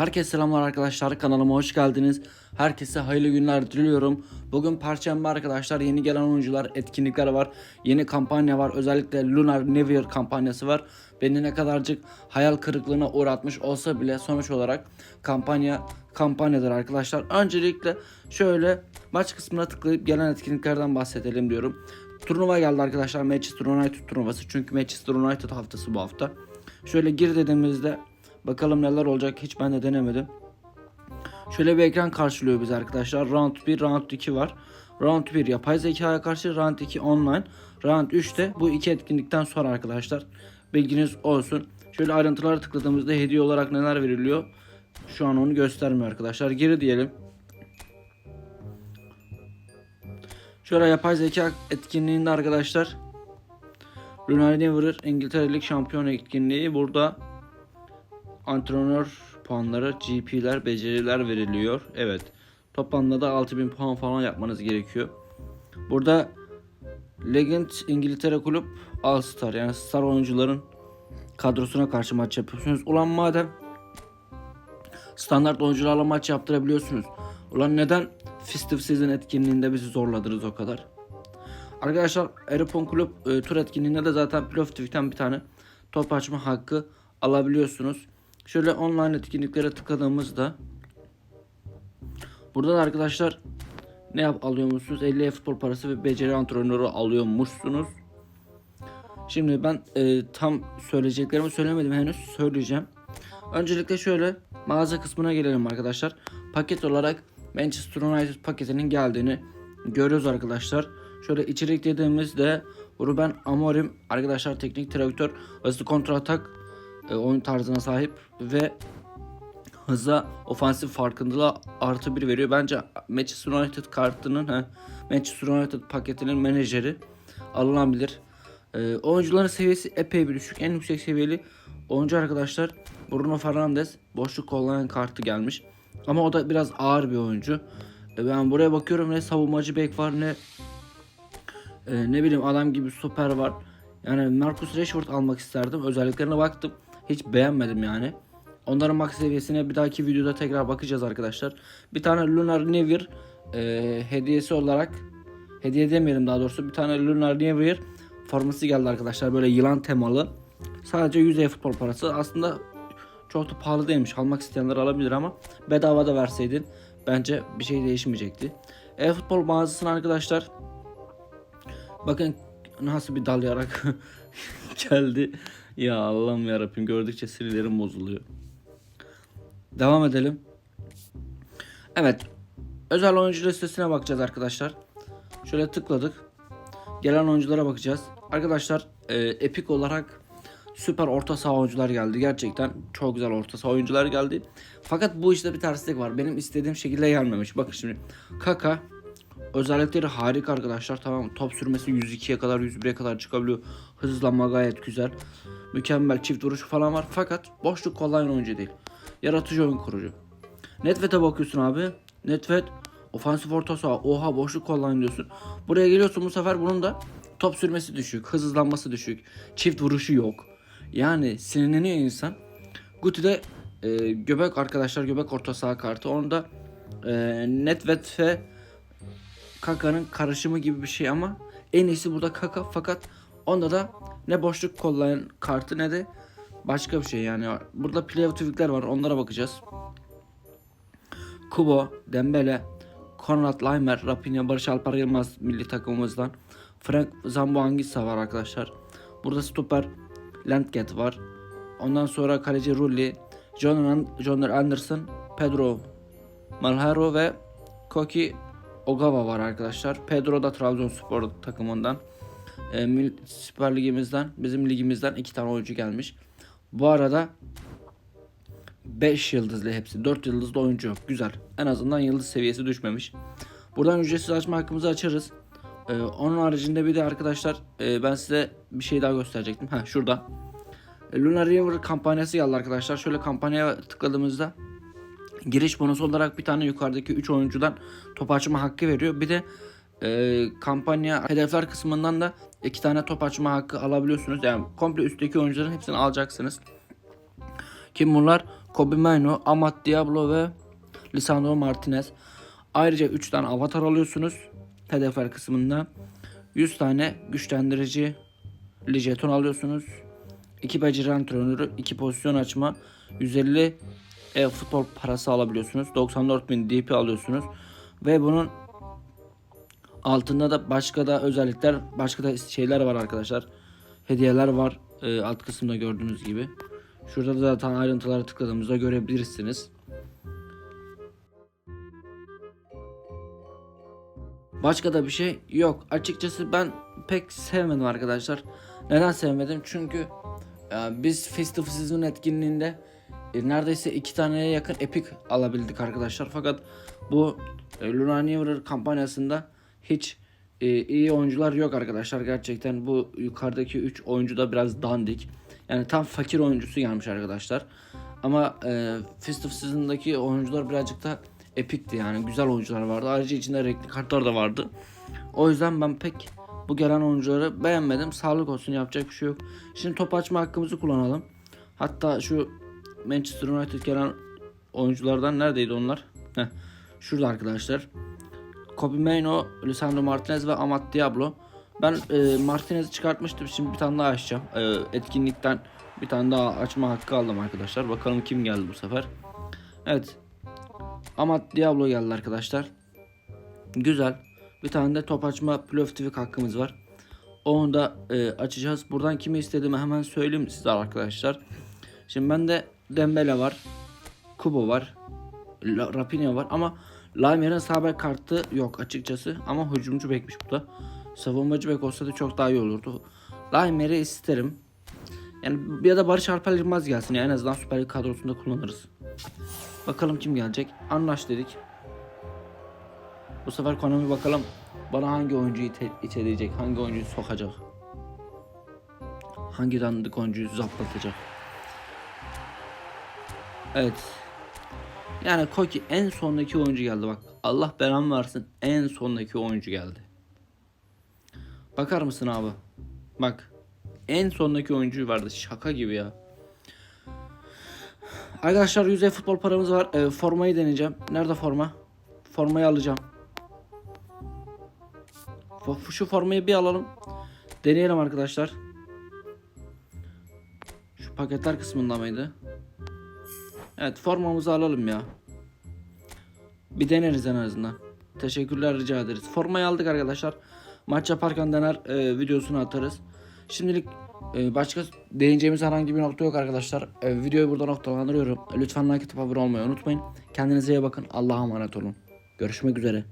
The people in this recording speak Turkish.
Herkese selamlar arkadaşlar kanalıma hoş geldiniz. Herkese hayırlı günler diliyorum. Bugün Perşembe arkadaşlar yeni gelen oyuncular etkinlikler var. Yeni kampanya var özellikle Lunar New Year kampanyası var. Beni ne kadarcık hayal kırıklığına uğratmış olsa bile sonuç olarak kampanya kampanyadır arkadaşlar. Öncelikle şöyle maç kısmına tıklayıp gelen etkinliklerden bahsedelim diyorum. Turnuva geldi arkadaşlar Manchester United turnuvası çünkü Manchester United haftası bu hafta. Şöyle gir dediğimizde Bakalım neler olacak hiç ben de denemedim. Şöyle bir ekran karşılıyor bizi arkadaşlar. Round 1, Round 2 var. Round 1 yapay zekaya karşı, Round 2 online. Round 3 de bu iki etkinlikten sonra arkadaşlar. Bilginiz olsun. Şöyle ayrıntılara tıkladığımızda hediye olarak neler veriliyor. Şu an onu göstermiyor arkadaşlar. Geri diyelim. Şöyle yapay zeka etkinliğinde arkadaşlar. Lunar Never İngiltere Lig Şampiyon etkinliği burada antrenör puanları, GP'ler, beceriler veriliyor. Evet. Toplamda da 6000 puan falan yapmanız gerekiyor. Burada Legend İngiltere Kulüp All Star yani star oyuncuların kadrosuna karşı maç yapıyorsunuz. Ulan madem standart oyuncularla maç yaptırabiliyorsunuz. Ulan neden Festive Season etkinliğinde bizi zorladınız o kadar? Arkadaşlar Erupon Kulüp e, tur etkinliğinde de zaten Playoff bir tane top açma hakkı alabiliyorsunuz. Şöyle online etkinliklere tıkladığımızda burada da arkadaşlar ne yap alıyormuşsunuz? 50 futbol parası ve beceri antrenörü alıyormuşsunuz. Şimdi ben e, tam söyleyeceklerimi söylemedim henüz söyleyeceğim. Öncelikle şöyle mağaza kısmına gelelim arkadaşlar. Paket olarak Manchester United paketinin geldiğini görüyoruz arkadaşlar. Şöyle içerik dediğimizde Ruben Amorim arkadaşlar teknik direktör hızlı kontratak e, oyun tarzına sahip ve hıza ofansif farkındalığa artı bir veriyor. Bence Manchester United kartının he, Manchester United paketinin menajeri alınabilir. E, oyuncuların seviyesi epey bir düşük. En yüksek seviyeli oyuncu arkadaşlar Bruno Fernandes boşluk kollayan kartı gelmiş. Ama o da biraz ağır bir oyuncu. E, ben buraya bakıyorum ne savunmacı bek var ne e, ne bileyim adam gibi stoper var. Yani Marcus Rashford almak isterdim. Özelliklerine baktım. Hiç beğenmedim yani. Onların max seviyesine bir dahaki videoda tekrar bakacağız arkadaşlar. Bir tane Lunar Year e, hediyesi olarak hediye demeyelim daha doğrusu bir tane Lunar Year forması geldi arkadaşlar. Böyle yılan temalı. Sadece 100 e-futbol parası. Aslında çok da pahalı değilmiş. Almak isteyenler alabilir ama bedava da verseydin bence bir şey değişmeyecekti. E-futbol mağazasına arkadaşlar bakın nasıl bir dalayarak geldi. Ya Allah'ım yarabbim gördükçe sinirlerim bozuluyor. Devam edelim. Evet. Özel oyuncu listesine bakacağız arkadaşlar. Şöyle tıkladık. Gelen oyunculara bakacağız. Arkadaşlar e, epik olarak süper orta saha oyuncular geldi. Gerçekten çok güzel orta saha oyuncular geldi. Fakat bu işte bir terslik var. Benim istediğim şekilde gelmemiş. Bakın şimdi Kaka özellikleri harika arkadaşlar. Tamam top sürmesi 102'ye kadar 101'e kadar çıkabiliyor. Hızlanma gayet güzel. Mükemmel çift vuruşu falan var. Fakat boşluk kollayan oyuncu değil. Yaratıcı oyun kurucu. Netvet'e bakıyorsun abi. Netvet ofansif orta saha. Oha boşluk kollayan diyorsun. Buraya geliyorsun bu sefer bunun da top sürmesi düşük. Hızlanması düşük. Çift vuruşu yok. Yani sinirleniyor insan. Guti'de e, göbek arkadaşlar göbek orta saha kartı. Onu da e, Netvet ve Kaka'nın karışımı gibi bir şey ama en iyisi burada Kaka fakat onda da ne boşluk kollayan kartı ne de başka bir şey yani. Burada playoff tüfekler var onlara bakacağız. Kubo, Dembele, Konrad Laimer, Rafinha, Barış Alper Yılmaz milli takımımızdan. Frank Zamboangisa var arkadaşlar. Burada stoper Landget var. Ondan sonra kaleci Rulli, John, John Anderson, Pedro Malhero ve Koki Ogawa var arkadaşlar. Pedro da Trabzonspor takımından. E, Süper Ligimizden, bizim ligimizden iki tane oyuncu gelmiş. Bu arada 5 yıldızlı hepsi. 4 yıldızlı oyuncu yok. Güzel. En azından yıldız seviyesi düşmemiş. Buradan ücretsiz açma hakkımızı açarız. Ee, onun haricinde bir de arkadaşlar e, ben size bir şey daha gösterecektim. Ha şurada. E, Lunar River kampanyası geldi arkadaşlar. Şöyle kampanyaya tıkladığımızda giriş bonusu olarak bir tane yukarıdaki 3 oyuncudan top açma hakkı veriyor. Bir de e, kampanya hedefler kısmından da iki tane top açma hakkı alabiliyorsunuz. Yani komple üstteki oyuncuların hepsini alacaksınız. Kim bunlar? Kobe Maino, Amat Diablo ve Lisandro Martinez. Ayrıca 3 tane avatar alıyorsunuz. Hedefler kısmında. 100 tane güçlendirici jeton alıyorsunuz. 2 beceri antrenörü, 2 pozisyon açma, 150 e, futbol parası alabiliyorsunuz. 94.000 DP alıyorsunuz. Ve bunun altında da başka da özellikler, başka da şeyler var arkadaşlar. Hediyeler var e, alt kısımda gördüğünüz gibi. Şurada da zaten ayrıntılara tıkladığımızda görebilirsiniz. Başka da bir şey yok. Açıkçası ben pek sevmedim arkadaşlar. Neden sevmedim? Çünkü e, biz Festival Season etkinliğinde e, neredeyse iki taneye yakın Epic alabildik arkadaşlar. Fakat bu e, Luna New Year kampanyasında hiç e, iyi oyuncular yok arkadaşlar. Gerçekten bu yukarıdaki 3 oyuncu da biraz dandik. Yani tam fakir oyuncusu gelmiş arkadaşlar. Ama e, Festival Season'daki oyuncular birazcık da epikti yani güzel oyuncular vardı. Ayrıca içinde renkli kartlar da vardı. O yüzden ben pek bu gelen oyuncuları beğenmedim. Sağlık olsun yapacak bir şey yok. Şimdi top açma hakkımızı kullanalım. Hatta şu Manchester United gelen oyunculardan neredeydi onlar? Heh, şurada arkadaşlar. Maino, Lisandro Martinez ve Amat Diablo. Ben e, Martinez'i çıkartmıştım. Şimdi bir tane daha açacağım. E, etkinlikten bir tane daha açma hakkı aldım arkadaşlar. Bakalım kim geldi bu sefer. Evet. Amat Diablo geldi arkadaşlar. Güzel. Bir tane de top açma playoff tweak hakkımız var. Onu da e, açacağız. Buradan kimi istediğimi hemen söyleyeyim size arkadaşlar. Şimdi bende Dembele var. Kubo var. La, var ama Laimer'in sağ bek kartı yok açıkçası ama hücumcu bekmiş bu da. Savunmacı bek olsa da çok daha iyi olurdu. Laimer'i isterim. Yani ya da Barış Alper Yılmaz gelsin ya en azından Süper Lig kadrosunda kullanırız. Bakalım kim gelecek. Anlaş dedik. Bu sefer Konami bakalım bana hangi oyuncuyu ite- iteleyecek, hangi oyuncuyu sokacak. Hangi dandik oyuncuyu zaplatacak. Evet. Yani Koki en sondaki oyuncu geldi bak. Allah belamı versin en sondaki oyuncu geldi. Bakar mısın abi? Bak. En sondaki oyuncu vardı. Şaka gibi ya. Arkadaşlar yüzey futbol paramız var. Ee, formayı deneyeceğim. Nerede forma? Formayı alacağım. Şu formayı bir alalım. Deneyelim arkadaşlar. Şu paketler kısmında mıydı? Evet formamızı alalım ya. Bir deneriz en azından. Teşekkürler rica ederiz. Formayı aldık arkadaşlar. Maç yaparken dener e, videosunu atarız. Şimdilik e, başka değineceğimiz herhangi bir nokta yok arkadaşlar. E, videoyu burada noktalandırıyorum. Lütfen like atıp abone olmayı unutmayın. Kendinize iyi bakın. Allah'a emanet olun. Görüşmek üzere.